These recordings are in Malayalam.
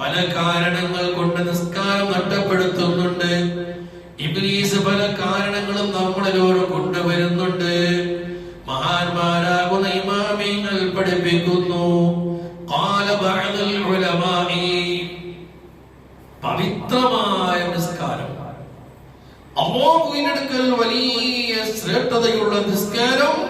പല കാരണങ്ങൾ കൊണ്ട് നിസ്കാരം നഷ്ടപ്പെടുത്തുന്നുണ്ട്. ഇബ്ലീസ് പല കാരണങ്ങളും നമ്മളിലോട് കൊണ്ടുവരുന്നുണ്ട്. മഹാന്മാരാകുന്ന ഇമാമിങ്ങൾ പഠിപ്പിക്കുന്നു. പവിത്രമായ നിസ്കാരം. അമ്മോ വീണ്ടെടുക്കൽ വലിയ ശ്രേഷ്ഠതയുള്ള നിസ്കാരം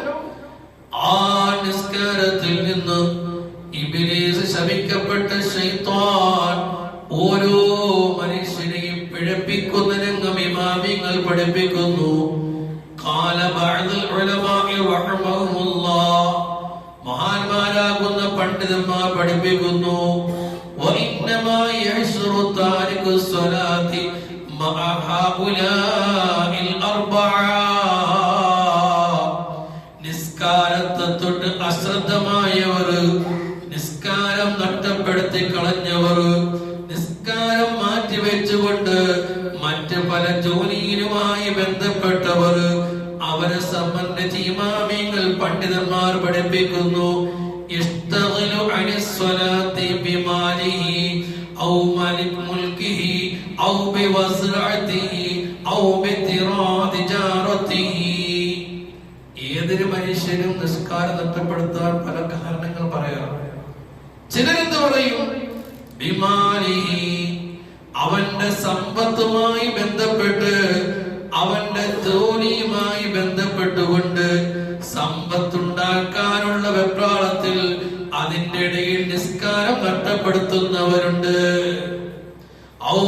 هؤلاء الأربعة നിസ്കാരത്തെ തൊട്ട് അശ്രദ്ധമായവർ നിസ്കാരം നഷ്ടപ്പെടുത്തി കളഞ്ഞവർ നിസ്കാരം മാറ്റിവെച്ചുകൊണ്ട് മറ്റ് പല ജോലിയിലുമായി ബന്ധപ്പെട്ടവർ അവരെ സംബന്ധിച്ച് ഇമാമിങ്ങൾ പണ്ഡിതന്മാർ പഠിപ്പിക്കുന്നു ഇഷ്തഗലു അനിസ്വലാത്തി ബിമാലിഹി ഔ മലിക് മുൽക്കിഹി ഏതൊരു മനുഷ്യനും നിസ്കാരം നഷ്ടപ്പെടുത്താൻ പല കാരണങ്ങൾ പറയാറുണ്ട് ചിലരെന്ത് പറയും? ബിമാലിഹി അവന്റെ സമ്പത്തുമായി ബന്ധപ്പെട്ട് അവന്റെ ജോലിയുമായി ബന്ധപ്പെട്ടുകൊണ്ട് സമ്പത്തുണ്ടാക്കാനുള്ള വെപ്രാളത്തിൽ അതിന്റെ ഇടയിൽ നിസ്കാരം നഷ്ടപ്പെടുത്തുന്നവരുണ്ട്. ഔ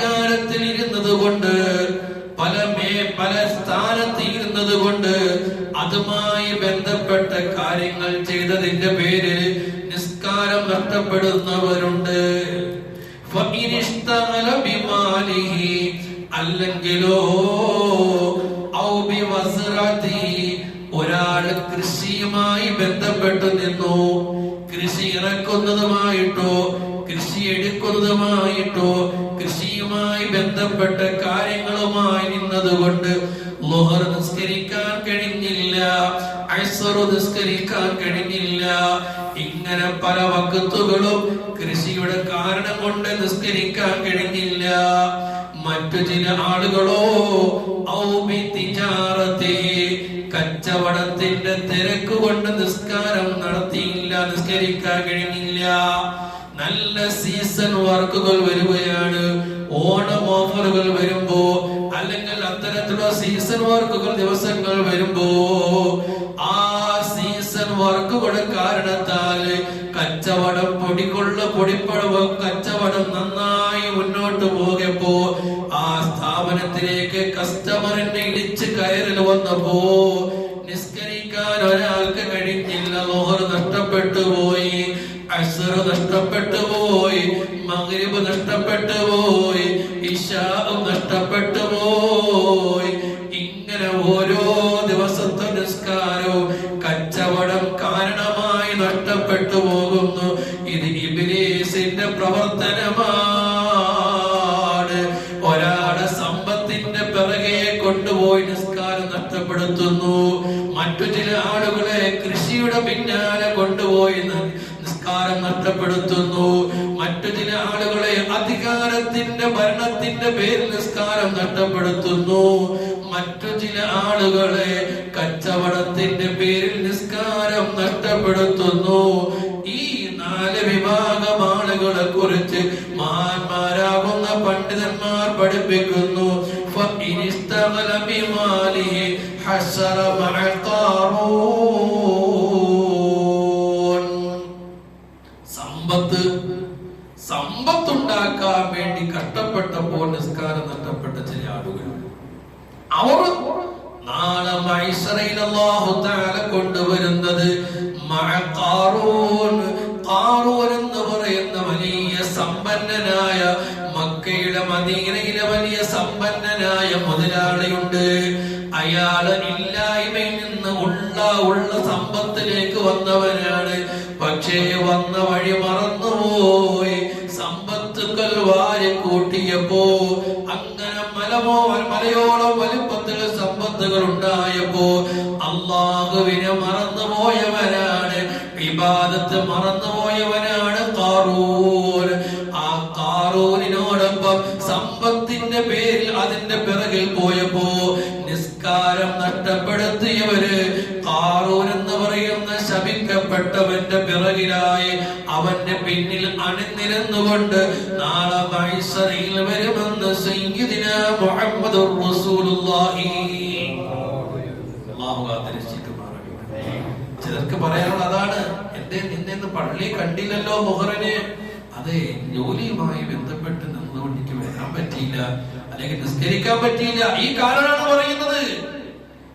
അധികാരത്തിൽ ഇരുന്നത് കൊണ്ട് പലമേ പല സ്ഥാനത്ത് ഇരുന്നത് കൊണ്ട് അതുമായി ബന്ധപ്പെട്ട കാര്യങ്ങൾ ചെയ്തതിന്റെ പേരിൽ നിസ്കാരം നഷ്ടപ്പെടുന്നവരുണ്ട്. അല്ലെങ്കിലോ ഒരാൾ കൃഷിയുമായി ബന്ധപ്പെട്ടു നിന്നു. കൃഷി ഇറക്കുന്നതുമായിട്ടോ കൃഷി എടുക്കുന്നതുമായിട്ടോ കൃഷിയുമായി ബന്ധപ്പെട്ട കാര്യങ്ങളുമായി നിന്നതുകൊണ്ട് കൊണ്ട് നിസ്കരിക്കാൻ കഴിഞ്ഞില്ല നിസ്കരിക്കാൻ കഴിഞ്ഞില്ല. ഇങ്ങനെ പല വക്കത്തുകളും കൃഷിയുടെ കാരണം കൊണ്ട് നിസ്കരിക്കാൻ കഴിഞ്ഞില്ല. മറ്റു ചില ആളുകളോ കച്ചവടത്തിന്റെ തിരക്ക് കൊണ്ട് നിസ്കാരം നടത്തിയില്ല നിസ്കരിക്കാൻ കഴിഞ്ഞില്ല. നല്ല സീസൺ വർക്കുകൾ വരികയാണ്. ഓണം ഓഫറുകൾ വരുമ്പോ അല്ലെങ്കിൽ അത്തരത്തിലുള്ള സീസൺ വർക്കുകൾ ദിവസങ്ങൾ വരുമ്പോ ആ സീസൺ വർക്കുകളുടെ കാരണത്താൽ കച്ചവടം പൊടിക്കൊള്ള പൊടിപ്പഴവ് കച്ചവടം നന്നായി മുന്നോട്ട് പോകുമ്പോ ആ സ്ഥാപനത്തിലേക്ക് കസ്റ്റമറിന്റെ ഇടിച്ച് കയറിൽ വന്നപ്പോ നിസ്കരിക്കാൻ ഒരാൾക്ക് കഴിഞ്ഞില്ല ലോഹർ നഷ്ടപ്പെട്ടു പോയി. അസർ നഷ്ടപ്പെട്ടു പോയി മഗ്രിബ് നഷ്ടപ്പെട്ടു പോയി ഇഷാവും നഷ്ടപ്പെട്ടു പോയി. ഇങ്ങനെ ഓരോ ദിവസത്തെ നിസ്കാരവും കച്ചവടം കാരണമായി നഷ്ടപ്പെട്ടു പോകുന്നു. ഇത് ഇബിലീസിന്റെ പ്രവർത്തനമാണ്. ഒരാളെ സമ്പത്തിന്റെ പിറകെ കൊണ്ടുപോയി നിസ്കാരം നഷ്ടപ്പെടുത്തുന്നു. മറ്റു ചില ആളുകളെ കൃഷിയുടെ പിന്നാലെ കൊണ്ടുപോയി ന- നിസ്കാരം നഷ്ടപ്പെടുത്തുന്നു മറ്റു ചില ആളുകളെ അധികാരത്തിന്റെ ഭരണത്തിന്റെ പേരിൽ നിസ്കാരം നഷ്ടപ്പെടുത്തുന്നു മറ്റു ചില ആളുകളെ കച്ചവടത്തിന്റെ പേരിൽ നിസ്കാരം നഷ്ടപ്പെടുത്തുന്നു ഈ നാല് വിഭാഗം ആളുകളെ കുറിച്ച് മഹാന്മാരാകുന്ന പണ്ഡിതന്മാർ പഠിപ്പിക്കുന്നു فإن اشتغل بماله حشر مع قارون കഷ്ടപ്പെട്ടപ്പോൾ നിസ്കാരം നഷ്ടപ്പെട്ട ചില ആളുകൾ. അവർ നാളെ മൈസറയിൽ അല്ലാഹു തആല കൊണ്ടുവരുന്നത് മഅ ഖാറൂൻ ഖാറൂൻ എന്ന് പറയുന്ന വലിയ സമ്പന്നനായ മക്കയുടെ മദീനയിലെ വലിയ സമ്പന്നനായ മുതലാളിയുണ്ട്. അയാൾ ഇല്ലായ്മയിൽ നിന്ന് ഉള്ള ഉള്ള സമ്പത്തിലേക്ക് വന്നവനാണ്. പക്ഷേ വന്ന വഴി മറന്നുപോയി സമ്പത്തുകൾ ഉണ്ടായപ്പോ അള്ളാഹുവിനെ മറന്നുപോയവനാണ് വിവാദത്ത് മറന്നുപോയവനാണ് കാറൂൻ. ആ കാറൂനിനോടൊപ്പം സമ്പത്തിന്റെ പേരിൽ അതിന്റെ പിറകിൽ പോയപ്പോ നിസ്കാരം നഷ്ടപ്പെടുത്തിയവര് കാറൂൻ എന്ന് പറയുന്ന ശപിക്കപ്പെട്ടവന്റെ പിറകിലായി അവന്റെ പിന്നിൽ അണിനിരന്നുകൊണ്ട് നാളെ മൈസറിൽ വരുമെന്ന് സയ്യിദിന മുഹമ്മദ് റസൂലുള്ളാഹി ആദരിച്ചിട്ടുമാറാകട്ടെ. ചിലർക്ക് പറയാനുള്ള അതാണ് എന്റെ നിന്നെ പള്ളി കണ്ടില്ലല്ലോ മുഹറിനെ അതെ ജോലിയുമായി ബന്ധപ്പെട്ട് നിന്നുകൊണ്ട് വരാൻ പറ്റിയില്ല അല്ലെങ്കിൽ നിസ്കരിക്കാൻ പറ്റിയില്ല ഈ കാരണമാണ് പറയുന്നത്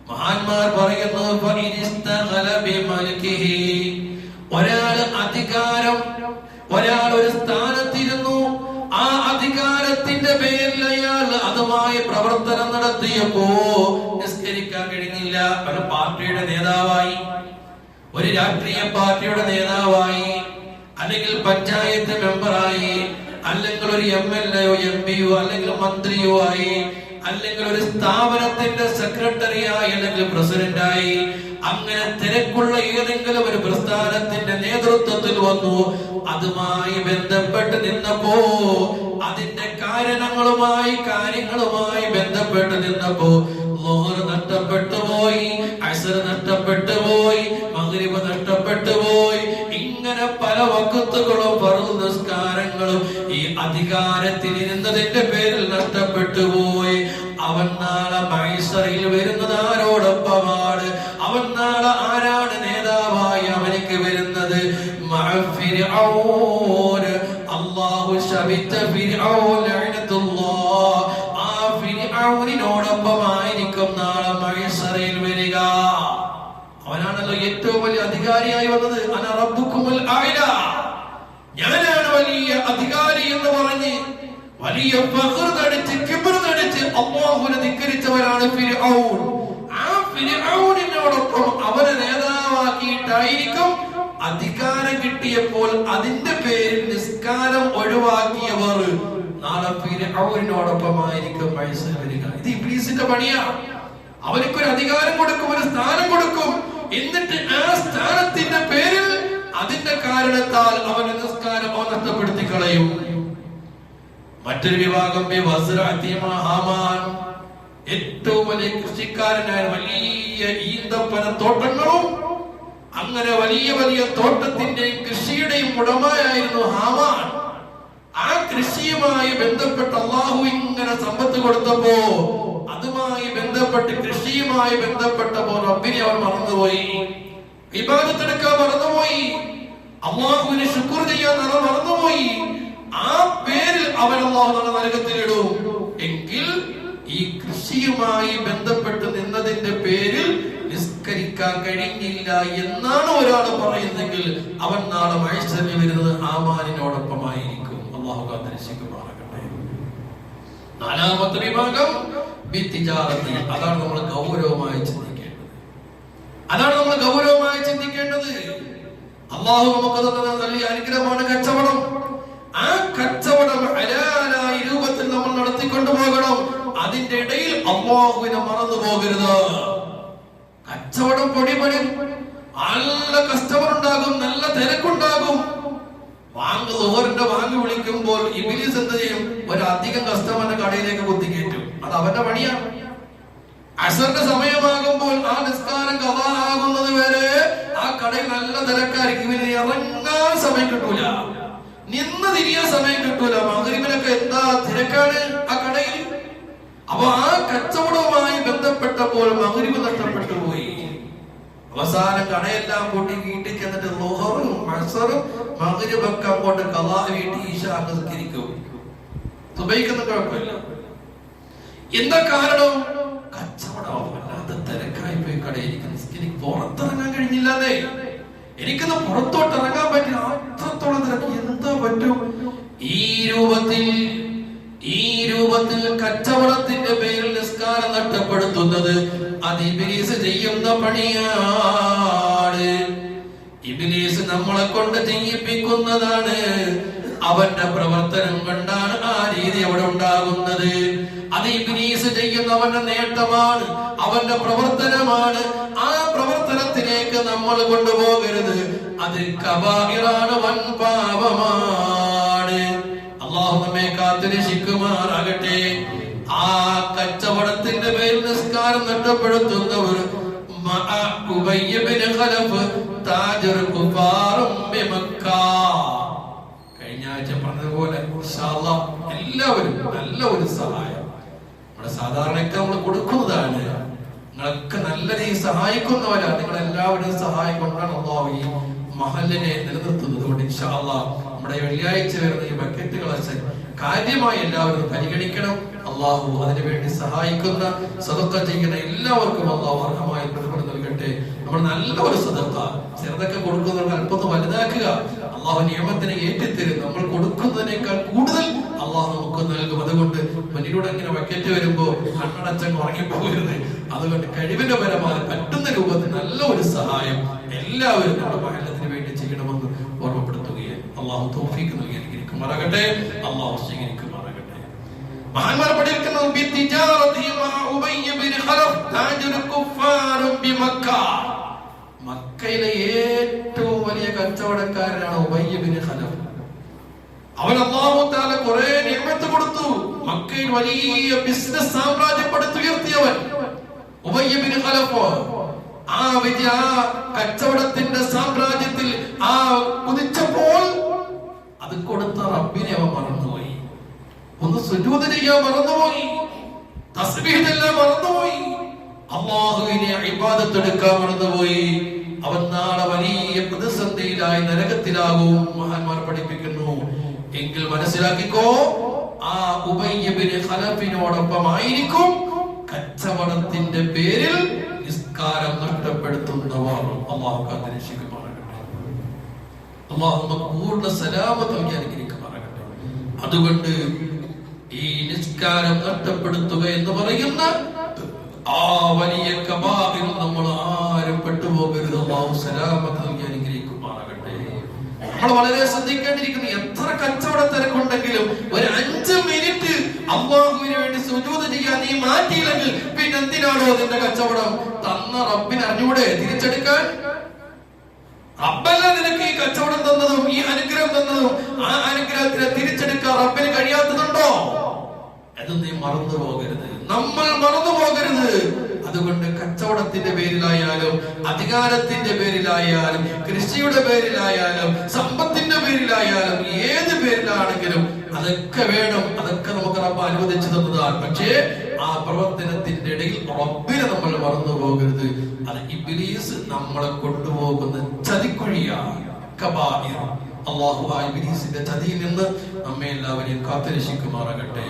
മഹാന്മാർ പറയുന്നു. ഒരാൾ അധികാരം ഒരാൾ ഒരു സ്ഥാനത്തിരുന്നു ആ അധികാരത്തിന്റെ പേരിൽ അയാൾ അതുമായി പ്രവർത്തനം നടത്തിയപ്പോ നിസ്കരിക്കാൻ കഴിഞ്ഞില്ല ഒരു പാർട്ടിയുടെ നേതാവായി ഒരു രാഷ്ട്രീയ പാർട്ടിയുടെ നേതാവായി അല്ലെങ്കിൽ പഞ്ചായത്ത് മെമ്പറായി അല്ലെങ്കിൽ ഒരു എം എൽ എം പിയോ അല്ലെങ്കിൽ മന്ത്രിയോ ആയി അല്ലെങ്കിൽ ഒരു സ്ഥാപനത്തിന്റെ സെക്രട്ടറിയായി അല്ലെങ്കിൽ പ്രസിഡന്റായി അങ്ങനെ തിരക്കുള്ള ഏതെങ്കിലും ഒരു പ്രസ്ഥാനത്തിന്റെ നേതൃത്വത്തിൽ വന്നു. അതുമായി ബന്ധപ്പെട്ട് നിന്നപ്പോ അതിന്റെ കാരണങ്ങളുമായി കാര്യങ്ങളുമായി ബന്ധപ്പെട്ട് നിന്നപ്പോ ലോഹർ നഷ്ടപ്പെട്ടു പോയി അസർ നഷ്ടപ്പെട്ടു പോയി മകരിവ് നഷ്ടപ്പെട്ടു പോയി. ഇങ്ങനെ പല വക്കത്തുകളും പറു നിസ്കാരങ്ങളും ഈ അധികാരത്തിൽ ഇരുന്നതിന്റെ പേരിൽ നഷ്ടപ്പെട്ടു മൈസറിൽ വരുന്നത് ആരോടൊപ്പമാണ് അവൻ നാളെ ആരാണ് നേതാവായി അവനിക്ക് വരുന്നത്? അള്ളാഹു ലഅനത്തുല്ലാഹ്. ആ ഫിർഔനിനോടൊപ്പമായിരിക്കും നാളെ മൈസറിൽ വരിക. അവനാണല്ലോ ഏറ്റവും വലിയ അധികാരിയായി വന്നത്. അന റബ്ബുക്കുമുൽ ആയില ഞാനാണ് വലിയ അധികാരി എന്ന് പറഞ്ഞ് വലിയ പകർന്നടിച്ച് നടിച്ച് കിബർ നടിച്ച് അള്ളാഹുവിനെ ധിക്കരിച്ചവരാണ് ഫിർഔൻ ആ ഫിർഔനിനോടൊപ്പം അവരെ നേതാവാക്കിയിട്ടായിരിക്കും അധികാരം കിട്ടിയപ്പോൾ അതിന്റെ പേരിൽ നിസ്കാരം ഒഴിവാക്കിയവർ. നാളെ ഫിർഔനിനോടൊപ്പമായിരിക്കും മൈസൂർ വരിക. ഇത് ഇബ്ലീസിന്റെ പണിയാണ് അവനക്കൊരു അധികാരം കൊടുക്കും ഒരു സ്ഥാനം കൊടുക്കും. എന്നിട്ട് ആ സ്ഥാനത്തിന്റെ പേരിൽ അതിന്റെ കാരണത്താൽ അവന്റെ നിസ്കാരം അവൻ നഷ്ടപ്പെടുത്തി കളയും. മറ്റൊരു വിഭാഗം ഏറ്റവും വലിയ കൃഷിക്കാരനായ വലിയ ഈന്തപ്പന തോട്ടങ്ങളും അങ്ങനെ വലിയ വലിയ തോട്ടത്തിന്റെയും കൃഷിയുടെയും ഉടമയായിരുന്നു ഹാമാൻ. ആ കൃഷിയുമായി ബന്ധപ്പെട്ട് അള്ളാഹു ഇങ്ങനെ സമ്പത്ത് കൊടുത്തപ്പോ അതുമായി ബന്ധപ്പെട്ട് കൃഷിയുമായി ബന്ധപ്പെട്ടപ്പോൾ റബ്ബിനെ അവൻ മറന്നുപോയി. വിഭാഗത്തെടുക്കാൻ മറന്നുപോയി. അള്ളാഹുവിന് ശുക്ർ ചെയ്യാൻ അവൻ മറന്നുപോയി. ആ പേരിൽ അവൻ അള്ളാഹു നരകത്തിലിടും എങ്കിൽ ഈ കൃഷിയുമായി ബന്ധപ്പെട്ട് നിന്നതിന്റെ പേരിൽ നിസ്കരിക്കാൻ കഴിഞ്ഞില്ല എന്നാണ് ഒരാൾ പറയുന്നെങ്കിൽ അവൻ നാളെ മഴശ്രമി വരുന്നത് ആമാനിനോടൊപ്പമായിരിക്കും. അള്ളാഹു കാത്തിരക്ഷിക്കുമാറാകട്ടെ. നാലാമത്തെ വിഭാഗം അതാണ് നമ്മൾ ഗൗരവമായി ചിന്തിക്കേണ്ടത്. അതാണ് നമ്മൾ ഗൗരവമായി ചിന്തിക്കേണ്ടത്. അള്ളാഹു നമുക്ക് തന്ന അനുഗ്രഹമാണ് കച്ചവടം. ആ കച്ചവടം ഹലാലായ രൂപത്തിൽ നമ്മൾ നടത്തിക്കൊണ്ടു പോകണം. അതിന്റെ ഇടയിൽ അള്ളാഹുവിനെ മറന്നു പോകരുത്. കച്ചവടം പൊടിപൊടി നല്ല കസ്റ്റമർ ഉണ്ടാകും നല്ല തിരക്കുണ്ടാകും. വാങ്ങ് ലോറിന്റെ വാങ്ങി വിളിക്കുമ്പോൾ ഇബിലിസ് എന്ത് ചെയ്യും? ഒരധികം കസ്റ്റമറിന്റെ കടയിലേക്ക് കുത്തിക്കേറ്റും അത് അവന്റെ പണിയാണ്. അസറിന്റെ സമയമാകുമ്പോൾ ആ നിസ്കാരം കഥാകുന്നത് വരെ ആ കടയിൽ നല്ല തിരക്കായിരിക്കും. ഇവന് ഇറങ്ങാൻ സമയം കിട്ടൂല. നിന്ന് തിരിയാൻ സമയം കിട്ടൂല. മകരിമിനൊക്കെ എന്താ തിരക്കാണ് ആ കടയിൽ? അപ്പൊ ആ കച്ചവടവുമായി ബന്ധപ്പെട്ടപ്പോൾ മകരിമ് നഷ്ടപ്പെട്ടു പോയി. അവസാനം കടയെല്ലാം കൂട്ടി വീട്ടിൽ ചെന്നിട്ട് ലോഹറും മത്സറും മകരിമൊക്കെ അങ്ങോട്ട് കഥാ വീട്ടി ഈശ നിസ്കരിക്കും. സുബൈക്കുന്ന കുഴപ്പമില്ല. എന്താ കാരണം? കച്ചവടം തിരക്കായി പോയി കടയിൽ പുറത്തിറങ്ങാൻ കഴിഞ്ഞില്ലാതെ എനിക്കൊന്ന് പുറത്തോട്ട് ഇറങ്ങാൻ പറ്റില്ല. അത്രത്തോളം തിരക്ക് എന്താ പറ്റും? ഈ രൂപത്തിൽ ഈ രൂപത്തിൽ കച്ചവടത്തിന്റെ പേരിൽ നിസ്കാരം നഷ്ടപ്പെടുത്തുന്നത് അത് ഇബിലീസ് ചെയ്യുന്ന പണിയാണ്. ഇബിലീസ് നമ്മളെ കൊണ്ട് ചെയ്യിപ്പിക്കുന്നതാണ്. അവന്റെ പ്രവർത്തനം കൊണ്ടാണ് ആ രീതി അവിടെ ഉണ്ടാകുന്നത്. അത് ഇബിലീസ് ചെയ്യുന്നവന്റെ നേട്ടമാണ് അവന്റെ പ്രവർത്തനമാണ്. പ്രവർത്തനത്തിലേക്ക് നമ്മൾ കൊണ്ടുപോകരുത്. അത് കബാഹിറാണ് വൻ പാപമാണ്. അള്ളാഹു നമ്മെ കാത്തുരക്ഷിക്കുമാറാകട്ടെ. ആ കച്ചവടത്തിന്റെ പേരിൽ നിസ്കാരം നഷ്ടപ്പെടുത്തുന്നവർ കഴിഞ്ഞ ആഴ്ച പറഞ്ഞതുപോലെ എല്ലാവരും നല്ല ഒരു സഹായം. നമ്മുടെ സാധാരണയൊക്കെ നമ്മൾ രീതിയിൽ സഹായിക്കുന്നവരാണ് നിങ്ങൾ എല്ലാവരും അള്ളാഹു ഈ മഹലിനെ നിലനിർത്തുന്നത്. കൊണ്ട് ഇൻഷാ അല്ലാഹ് നമ്മുടെ വെള്ളിയാഴ്ച വരുന്ന ഈ ബക്കറ്റുകളെ കാര്യമായി എല്ലാവരും പരിഗണിക്കണം. അള്ളാഹു അതിനുവേണ്ടി സഹായിക്കുന്ന സദക്ക ചെയ്യുന്ന എല്ലാവർക്കും അള്ളാഹു അർഹമായ പ്രതിഫലം നൽകട്ടെ. നമ്മൾ നല്ല ഒരു സദക്ക ചെറുതൊക്കെ കൊടുക്കുന്നവർക്ക് അല്പം വലുതാക്കുക. അള്ളാഹു നിയമത്തിനെ ഏറ്റിത്തരും. നമ്മൾ കൊടുക്കുന്നതിനേക്കാൾ കൂടുതൽ അള്ളാഹു നമുക്ക് നൽകും. അതുകൊണ്ട് മുന്നിലൂടെ ഇങ്ങനെ വക്കറ്റ് വരുമ്പോ കണ്ണടച്ചങ്ങ് ഉറങ്ങിപ്പോകരുത് അതുകൊണ്ട് കഴിവിന്റെ പരമാവധി പറ്റുന്ന രൂപത്തിൽ നല്ല ഒരു സഹായം എല്ലാവരും നമ്മുടെ മഹലത്തിന് വേണ്ടി ചെയ്യണമെന്ന് ഓർമ്മപ്പെടുത്തുകയാണ് അള്ളാഹു തോഫീക്ക് നൽകി അനുഗ്രഹിക്കുമാറാകട്ടെ. അള്ളാഹു സ്വീകരിക്കുമാറാകട്ടെ. മഹാന്മാർ പഠിക്കുന്നത് മക്കയിലെ ഏറ്റവും വലിയ കച്ചവടക്കാരനാണ് ഉബയ്യ ഖലഫ്. അവൻ അള്ളാഹു താല കുറെ നിയമത്ത് കൊടുത്തു. മക്കയിൽ വലിയ ബിസിനസ് സാമ്രാജ്യം പടുത്തുയർത്തിയവൻ ഉബയ്യ ബിൻ ഖലഫ് ആ കച്ചവടത്തിന്റെ സാമ്രാജ്യത്തിൽ ആ കുതിച്ചപ്പോൾ അത് കൊടുത്ത റബ്ബിനെ അവ മറന്നുപോയി. ഒന്ന് സുജൂദ് ചെയ്യാൻ മറന്നുപോയി. തസ്ബീഹ് ചെല്ലാൻ മറന്നുപോയി. അള്ളാഹുവിനെ ഇബാദത്ത് എടുക്കാൻ മറന്നുപോയി. അവൻ നാളെ വലിയ പ്രതിസന്ധിയിലായി നരകത്തിലാകും മഹാന്മാർ പഠിപ്പിക്കുന്നു. എങ്കിൽ മനസ്സിലാക്കിക്കോ ആ ഉബയ്യബിന് ഖലഫിനോടൊപ്പം ആയിരിക്കും കച്ചവടത്തിന്റെ പേരിൽ നിസ്കാരം നഷ്ടപ്പെടുത്തുന്നവർ അള്ളാഹു കാത്തിരക്ഷിക്കുമാറാകട്ടെ അള്ളാഹു പൂർണ സലാമത്ത് നൽകി അനുഗ്രഹിക്കുമാറാകട്ടെ. അതുകൊണ്ട് ഈ നിസ്കാരം നഷ്ടപ്പെടുത്തുക എന്ന് പറയുന്ന ആ വലിയ കബാബിൽ നമ്മൾ ആരും പെട്ടുപോകരുത്. അള്ളാഹു സലാമത്ത് നൽകി അനുഗ്രഹിക്കുമാറാകട്ടെ. നമ്മൾ വളരെ ശ്രദ്ധിക്കേണ്ടിയിരിക്കുന്നു എത്ര കച്ചവട തിരക്കുണ്ടെങ്കിലും ഒരു അഞ്ച് മിനിറ്റ് അള്ളാഹുവിന് വേണ്ടി സുജൂത് ചെയ്യാൻ നീ മാറ്റിയില്ലെങ്കിൽ പിന്നെ എന്തിനാണോ നിന്റെ കച്ചവടം? തന്ന റബ്ബിന് അറിഞ്ഞൂടെ തിരിച്ചെടുക്കാൻ? റബ്ബല്ല നിനക്ക് ഈ കച്ചവടം തന്നതും ഈ അനുഗ്രഹം തന്നതും. ആ അനുഗ്രഹത്തിനെ തിരിച്ചെടുക്കാൻ റബ്ബിന് കഴിയാത്തതുണ്ടോ? അത് നീ മറന്നു പോകരുത്. നമ്മൾ മറന്നു പോകരുത്. അതുകൊണ്ട് കച്ചവടത്തിന്റെ പേരിലായാലും അധികാരത്തിന്റെ പേരിലായാലും കൃഷിയുടെ പേരിലായാലും സമ്പത്തിന്റെ പേരിലായാലും ഏത് പേരിലാണെങ്കിലും അതൊക്കെ വേണം. അതൊക്കെ നമുക്ക് റബ്ബ് അനുവദിച്ചു തന്നതാണ്. പക്ഷേ ആ പ്രവർത്തനത്തിന്റെ ഇടയിൽ റബ്ബിനെ നമ്മൾ മറന്നു പോകരുത്. അത് ഇബിലീസ് നമ്മളെ കൊണ്ടുപോകുന്ന ചതിക്കുഴിയാണ് അള്ളാഹു ആ ഇബിലീസിന്റെ ചതിയിൽ നിന്ന് നമ്മെ എല്ലാവരെയും കാത്തുരക്ഷിക്കുമാറാകട്ടെ.